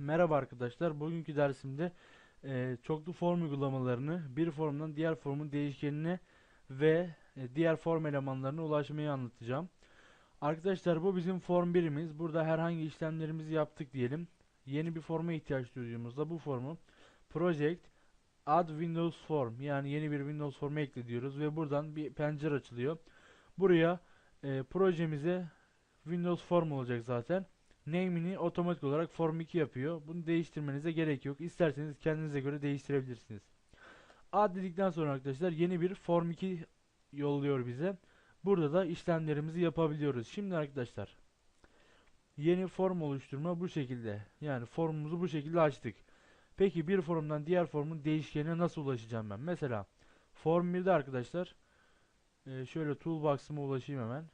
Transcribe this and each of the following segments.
Merhaba arkadaşlar. Bugünkü dersimde e, çoklu form uygulamalarını bir formdan diğer formun değişkenine ve e, diğer form elemanlarına ulaşmayı anlatacağım. Arkadaşlar bu bizim form birimiz. Burada herhangi işlemlerimizi yaptık diyelim. Yeni bir forma ihtiyaç duyduğumuzda bu formu Project Add Windows Form yani yeni bir Windows formu ekle diyoruz ve buradan bir pencere açılıyor. Buraya e, projemize Windows Form olacak zaten name'ini otomatik olarak form 2 yapıyor. Bunu değiştirmenize gerek yok. İsterseniz kendinize göre değiştirebilirsiniz. Add dedikten sonra arkadaşlar yeni bir form 2 yolluyor bize. Burada da işlemlerimizi yapabiliyoruz. Şimdi arkadaşlar yeni form oluşturma bu şekilde. Yani formumuzu bu şekilde açtık. Peki bir formdan diğer formun değişkenine nasıl ulaşacağım ben? Mesela form 1'de arkadaşlar e, şöyle toolbox'ıma ulaşayım hemen.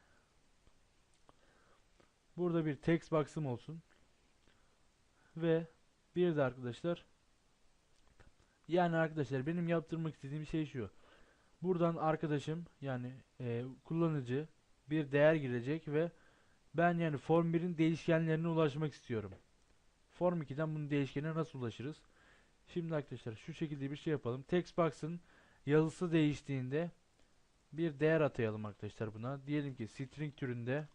Burada bir text box'ım olsun. Ve bir de arkadaşlar yani arkadaşlar benim yaptırmak istediğim şey şu. Buradan arkadaşım yani e, kullanıcı bir değer girecek ve ben yani form 1'in değişkenlerine ulaşmak istiyorum. Form 2'den bunun değişkenine nasıl ulaşırız? Şimdi arkadaşlar şu şekilde bir şey yapalım. Text box'ın yazısı değiştiğinde bir değer atayalım arkadaşlar buna. Diyelim ki string türünde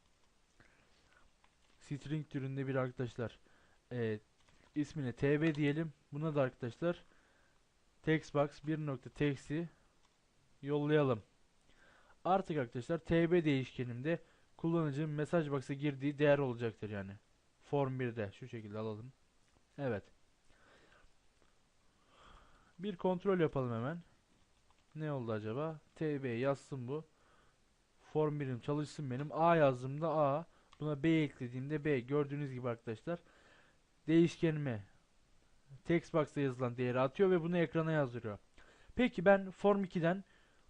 string türünde bir arkadaşlar e, ismine tb diyelim. Buna da arkadaşlar textbox 1.text'i yollayalım. Artık arkadaşlar tb değişkenimde kullanıcının mesaj box'a girdiği değer olacaktır yani. Form 1'de şu şekilde alalım. Evet. Bir kontrol yapalım hemen. Ne oldu acaba? tb yazsın bu. Form 1'im çalışsın benim. A yazdığımda A. Buna B eklediğimde B. Gördüğünüz gibi arkadaşlar değişkenime text box'ta yazılan değeri atıyor ve bunu ekrana yazdırıyor. Peki ben form 2'den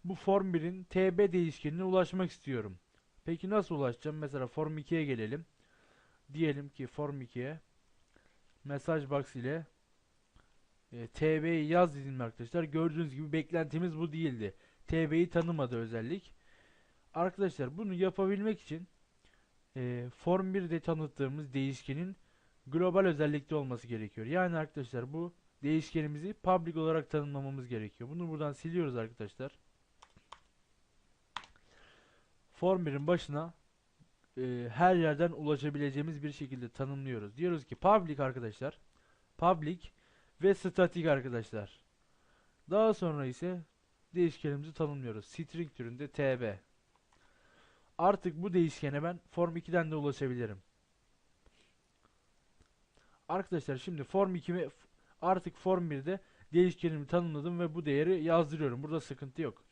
bu form 1'in TB değişkenine ulaşmak istiyorum. Peki nasıl ulaşacağım? Mesela form 2'ye gelelim. Diyelim ki form 2'ye mesaj box ile e, TB'yi yaz dedim arkadaşlar. Gördüğünüz gibi beklentimiz bu değildi. TB'yi tanımadı özellik. Arkadaşlar bunu yapabilmek için e, form 1'de tanıttığımız değişkenin global özellikte olması gerekiyor. Yani arkadaşlar bu değişkenimizi public olarak tanımlamamız gerekiyor. Bunu buradan siliyoruz arkadaşlar. Form 1'in başına e, her yerden ulaşabileceğimiz bir şekilde tanımlıyoruz. Diyoruz ki public arkadaşlar. Public ve static arkadaşlar. Daha sonra ise değişkenimizi tanımlıyoruz. String türünde tb. Artık bu değişkene ben form 2'den de ulaşabilirim. Arkadaşlar şimdi form 2'mi artık form 1'de değişkenimi tanımladım ve bu değeri yazdırıyorum. Burada sıkıntı yok.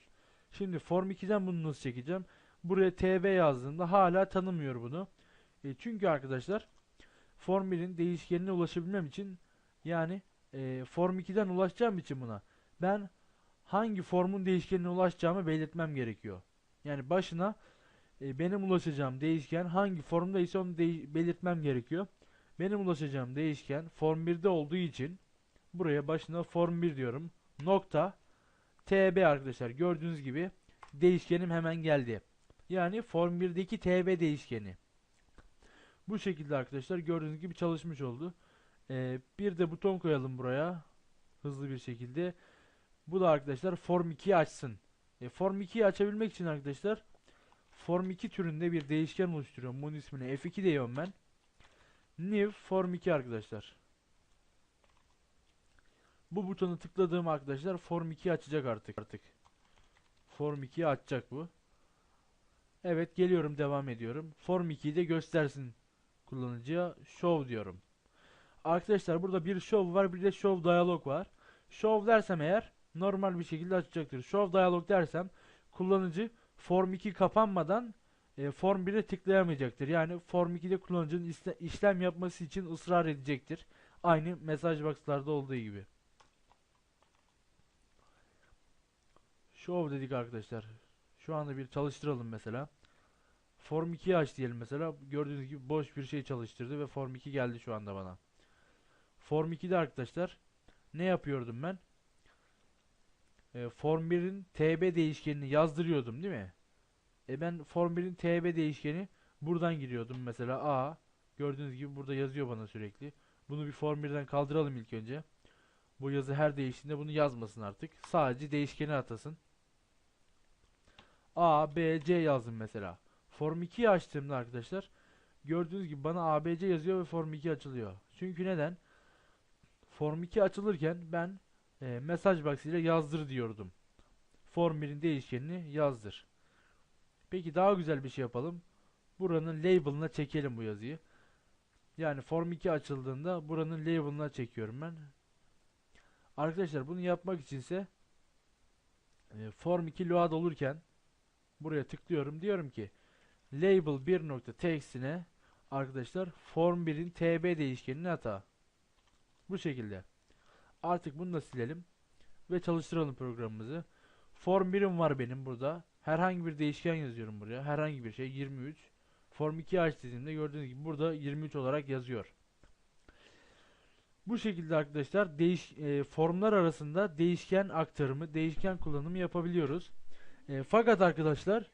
Şimdi form 2'den bunu nasıl çekeceğim? Buraya tb yazdığımda hala tanımıyor bunu. E çünkü arkadaşlar form 1'in değişkenine ulaşabilmem için yani e, form 2'den ulaşacağım için buna ben hangi formun değişkenine ulaşacağımı belirtmem gerekiyor. Yani başına e, benim ulaşacağım değişken hangi formda ise onu belirtmem gerekiyor. Benim ulaşacağım değişken form 1'de olduğu için buraya başına form 1 diyorum. Nokta tb arkadaşlar gördüğünüz gibi değişkenim hemen geldi. Yani form 1'deki tb değişkeni. Bu şekilde arkadaşlar gördüğünüz gibi çalışmış oldu. Ee, bir de buton koyalım buraya. Hızlı bir şekilde. Bu da arkadaşlar form 2'yi açsın. E, form 2'yi açabilmek için arkadaşlar form 2 türünde bir değişken oluşturuyorum. Bunun ismini f2 diyorum ben. New form 2 arkadaşlar. Bu butonu tıkladığım arkadaşlar form 2'yi açacak artık. artık. Form 2'yi açacak bu. Evet geliyorum devam ediyorum. Form 2'yi de göstersin kullanıcıya. Show diyorum. Arkadaşlar burada bir show var bir de show dialog var. Show dersem eğer normal bir şekilde açacaktır. Show dialog dersem kullanıcı form 2 kapanmadan e, form 1'e tıklayamayacaktır. Yani form 2'de kullanıcının işlem yapması için ısrar edecektir. Aynı mesaj box'larda olduğu gibi. Show dedik arkadaşlar. Şu anda bir çalıştıralım mesela. Form 2'yi aç diyelim mesela. Gördüğünüz gibi boş bir şey çalıştırdı ve Form 2 geldi şu anda bana. Form 2'de arkadaşlar ne yapıyordum ben? E, Form 1'in TB değişkenini yazdırıyordum değil mi? E ben Form 1'in TB değişkeni buradan giriyordum mesela A Gördüğünüz gibi burada yazıyor bana sürekli. Bunu bir form 1'den kaldıralım ilk önce. Bu yazı her değiştiğinde bunu yazmasın artık. Sadece değişkeni atasın. A, B, C yazdım mesela. Form 2'yi açtığımda arkadaşlar gördüğünüz gibi bana ABC yazıyor ve Form 2 açılıyor. Çünkü neden? Form 2 açılırken ben e, mesaj box ile yazdır diyordum. Form 1'in değişkenini yazdır. Peki daha güzel bir şey yapalım. Buranın label'ına çekelim bu yazıyı. Yani Form 2 açıldığında buranın label'ına çekiyorum ben. Arkadaşlar bunu yapmak içinse e, Form 2 load olurken buraya tıklıyorum. Diyorum ki label 1.txt'ine arkadaşlar form 1'in tb değişkenini ata. Bu şekilde. Artık bunu da silelim ve çalıştıralım programımızı. Form 1'im var benim burada. Herhangi bir değişken yazıyorum buraya. Herhangi bir şey 23. Form 2 aç dediğimde gördüğünüz gibi burada 23 olarak yazıyor. Bu şekilde arkadaşlar değiş e, formlar arasında değişken aktarımı, değişken kullanımı yapabiliyoruz. E, fakat arkadaşlar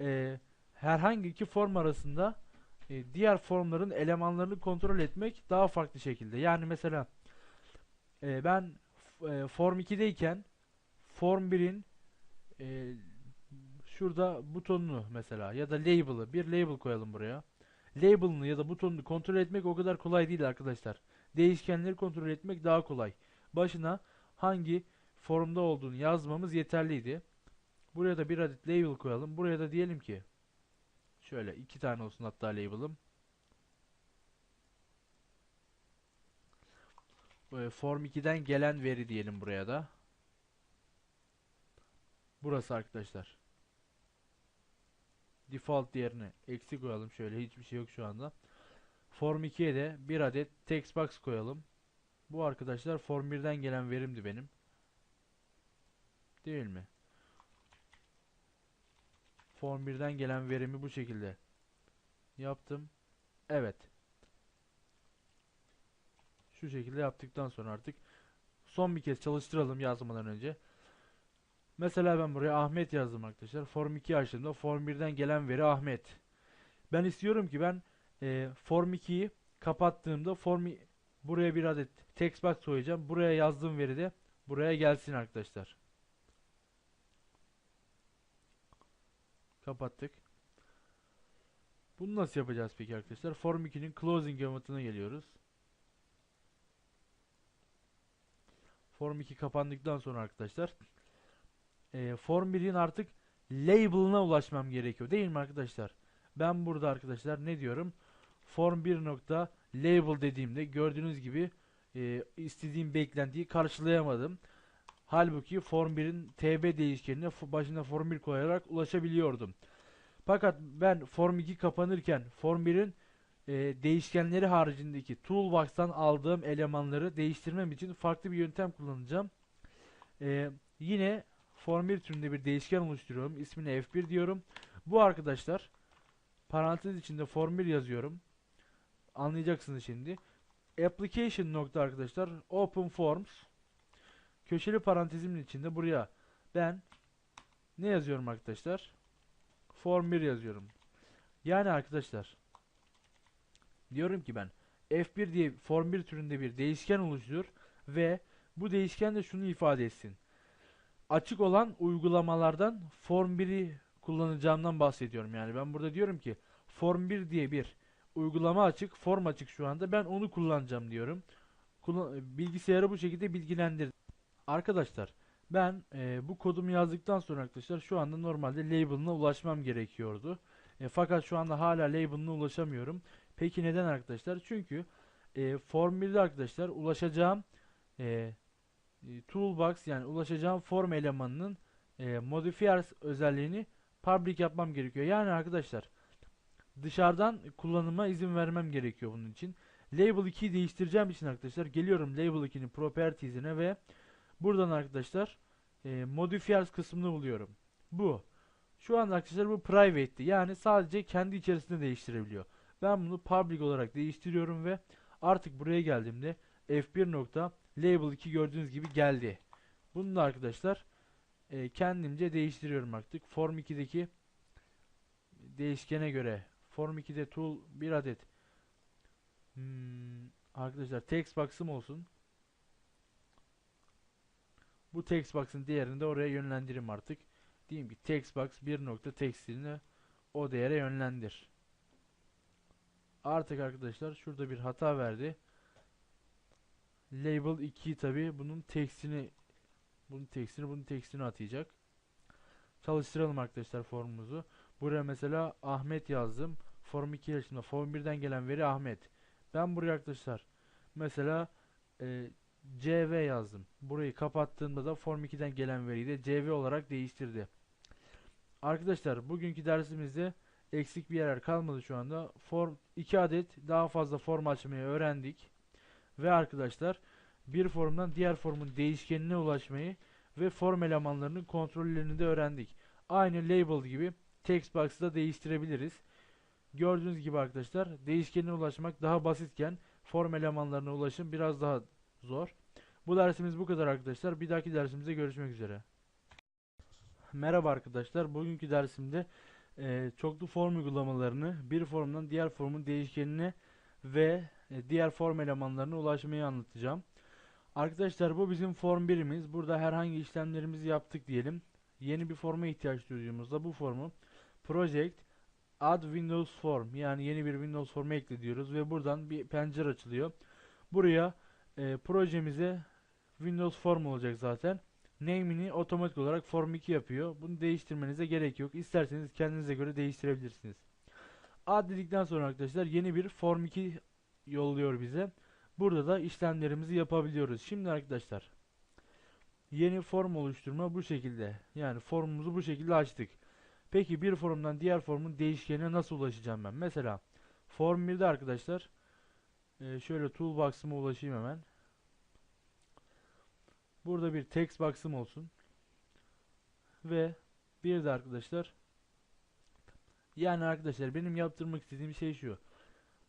e, herhangi iki form arasında e, diğer formların elemanlarını kontrol etmek daha farklı şekilde. Yani mesela e, ben e, form 2'deyken form 1'in e, şurada butonunu mesela ya da label'ı bir label koyalım buraya. Label'ını ya da butonunu kontrol etmek o kadar kolay değil arkadaşlar. Değişkenleri kontrol etmek daha kolay. Başına hangi formda olduğunu yazmamız yeterliydi. Buraya da bir adet label koyalım. Buraya da diyelim ki şöyle iki tane olsun hatta label'ım. Form 2'den gelen veri diyelim buraya da. Burası arkadaşlar. Default yerine eksi koyalım şöyle hiçbir şey yok şu anda. Form 2'ye de bir adet text box koyalım. Bu arkadaşlar form 1'den gelen verimdi benim. Değil mi? Form 1'den gelen verimi bu şekilde yaptım. Evet. Şu şekilde yaptıktan sonra artık son bir kez çalıştıralım yazmadan önce. Mesela ben buraya Ahmet yazdım arkadaşlar. Form 2 açtığımda Form 1'den gelen veri Ahmet. Ben istiyorum ki ben e, Form 2'yi kapattığımda Form buraya bir adet text box koyacağım. Buraya yazdığım veri de buraya gelsin arkadaşlar. Kapattık. Bunu nasıl yapacağız peki arkadaşlar? Form 2'nin closing komutuna geliyoruz. Form 2 kapandıktan sonra arkadaşlar e, Form 1'in artık label'ına ulaşmam gerekiyor değil mi arkadaşlar? Ben burada arkadaşlar ne diyorum? Form 1 nokta label dediğimde gördüğünüz gibi e, istediğim beklentiyi karşılayamadım. Halbuki Form 1'in TB değişkenine başına Form 1 koyarak ulaşabiliyordum. Fakat ben Form 2 kapanırken Form 1'in e, değişkenleri haricindeki Toolbox'tan aldığım elemanları değiştirmem için farklı bir yöntem kullanacağım. E, yine Form 1 türünde bir değişken oluşturuyorum. İsmine F1 diyorum. Bu arkadaşlar parantez içinde Form 1 yazıyorum. Anlayacaksınız şimdi. Application nokta arkadaşlar Open Forms köşeli parantezimin içinde buraya ben ne yazıyorum arkadaşlar? Form 1 yazıyorum. Yani arkadaşlar diyorum ki ben F1 diye Form 1 türünde bir değişken oluştur ve bu değişken de şunu ifade etsin. Açık olan uygulamalardan Form 1'i kullanacağımdan bahsediyorum. Yani ben burada diyorum ki Form 1 diye bir uygulama açık, form açık şu anda. Ben onu kullanacağım diyorum. Bilgisayarı bu şekilde bilgilendirdim. Arkadaşlar ben e, bu kodumu yazdıktan sonra arkadaşlar şu anda normalde label'ına ulaşmam gerekiyordu. E, fakat şu anda hala label'ına ulaşamıyorum. Peki neden arkadaşlar? Çünkü e, Form 1'de arkadaşlar ulaşacağım e, e, toolbox yani ulaşacağım form elemanının e, modifiers özelliğini public yapmam gerekiyor. Yani arkadaşlar dışarıdan kullanıma izin vermem gerekiyor bunun için. Label 2'yi değiştireceğim için arkadaşlar geliyorum Label 2'nin properties'ine ve buradan arkadaşlar e, modifiers kısmını buluyorum. Bu. Şu anda arkadaşlar bu private'ti. Yani sadece kendi içerisinde değiştirebiliyor. Ben bunu public olarak değiştiriyorum ve artık buraya geldiğimde f1 nokta label 2 gördüğünüz gibi geldi. Bunu da arkadaşlar e, kendimce değiştiriyorum artık. Form 2'deki değişkene göre Form 2'de tool bir adet Hmm, arkadaşlar text box'ım olsun. Bu text box'ın değerini de oraya yönlendireyim artık. Diyeyim ki text box 1 nokta text'ini o değere yönlendir. Artık arkadaşlar şurada bir hata verdi. Label 2 tabi bunun tekstini bunun tekstini bunun tekstini atayacak. Çalıştıralım arkadaşlar formumuzu. Buraya mesela Ahmet yazdım. Form 2 yaşında form 1'den gelen veri Ahmet. Ben buraya arkadaşlar mesela e, CV yazdım. Burayı kapattığımda da form 2'den gelen veriyi de CV olarak değiştirdi. Arkadaşlar bugünkü dersimizde eksik bir yer kalmadı şu anda. Form 2 adet daha fazla form açmayı öğrendik. Ve arkadaşlar bir formdan diğer formun değişkenine ulaşmayı ve form elemanlarının kontrollerini de öğrendik. Aynı label gibi text box'ı da değiştirebiliriz. Gördüğünüz gibi arkadaşlar değişkenine ulaşmak daha basitken form elemanlarına ulaşım biraz daha zor. Bu dersimiz bu kadar arkadaşlar. Bir dahaki dersimizde görüşmek üzere. Merhaba arkadaşlar. Bugünkü dersimde e, çoklu form uygulamalarını bir formdan diğer formun değişkenine ve e, diğer form elemanlarına ulaşmayı anlatacağım. Arkadaşlar bu bizim form birimiz. Burada herhangi işlemlerimizi yaptık diyelim. Yeni bir forma ihtiyaç duyduğumuzda bu formu project add windows form yani yeni bir windows formu ekliyoruz ve buradan bir pencere açılıyor. Buraya e, projemize windows form olacak zaten. Name'ini otomatik olarak form 2 yapıyor. Bunu değiştirmenize gerek yok. İsterseniz kendinize göre değiştirebilirsiniz. Add dedikten sonra arkadaşlar yeni bir form 2 yolluyor bize. Burada da işlemlerimizi yapabiliyoruz. Şimdi arkadaşlar yeni form oluşturma bu şekilde. Yani formumuzu bu şekilde açtık. Peki bir formdan diğer formun değişkenine nasıl ulaşacağım ben? Mesela form 1'de arkadaşlar e, şöyle toolbox'ıma ulaşayım hemen. Burada bir text box'ım olsun. Ve bir de arkadaşlar yani arkadaşlar benim yaptırmak istediğim şey şu.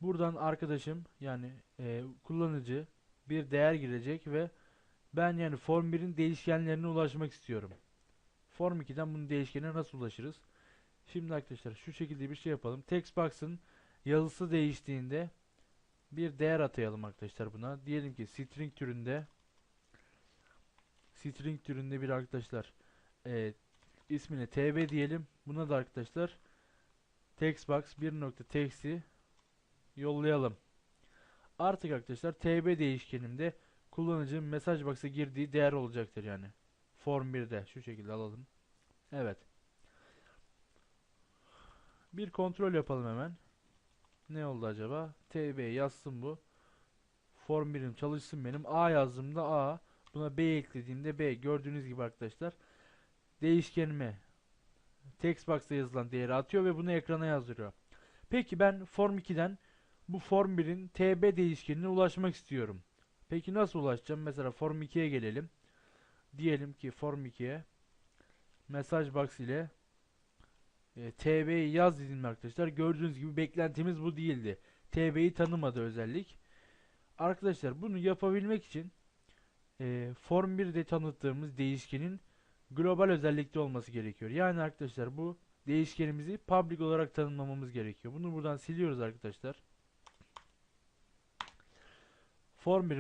Buradan arkadaşım yani e, kullanıcı bir değer girecek ve ben yani form 1'in değişkenlerine ulaşmak istiyorum. Form 2'den bunun değişkenine nasıl ulaşırız? Şimdi arkadaşlar şu şekilde bir şey yapalım. Text box'ın yazısı değiştiğinde bir değer atayalım arkadaşlar buna. Diyelim ki string türünde string türünde bir arkadaşlar e, ismine tb diyelim. Buna da arkadaşlar textbox 1.text'i yollayalım. Artık arkadaşlar tb değişkenimde kullanıcının mesaj box'a girdiği değer olacaktır yani. Form 1'de şu şekilde alalım. Evet. Bir kontrol yapalım hemen. Ne oldu acaba? TB yazsın bu. Form 1'im çalışsın benim. A yazdığımda A. Buna B eklediğimde B. Gördüğünüz gibi arkadaşlar. Değişkenime text box'ta yazılan değeri atıyor ve bunu ekrana yazdırıyor. Peki ben form 2'den bu form 1'in TB değişkenine ulaşmak istiyorum. Peki nasıl ulaşacağım? Mesela form 2'ye gelelim. Diyelim ki form 2'ye mesaj box ile e, TB'yi yaz dedim arkadaşlar. Gördüğünüz gibi beklentimiz bu değildi. TB'yi tanımadı özellik. Arkadaşlar bunu yapabilmek için e, form 1'de tanıttığımız değişkenin global özellikte olması gerekiyor. Yani arkadaşlar bu değişkenimizi public olarak tanımlamamız gerekiyor. Bunu buradan siliyoruz arkadaşlar. Form 1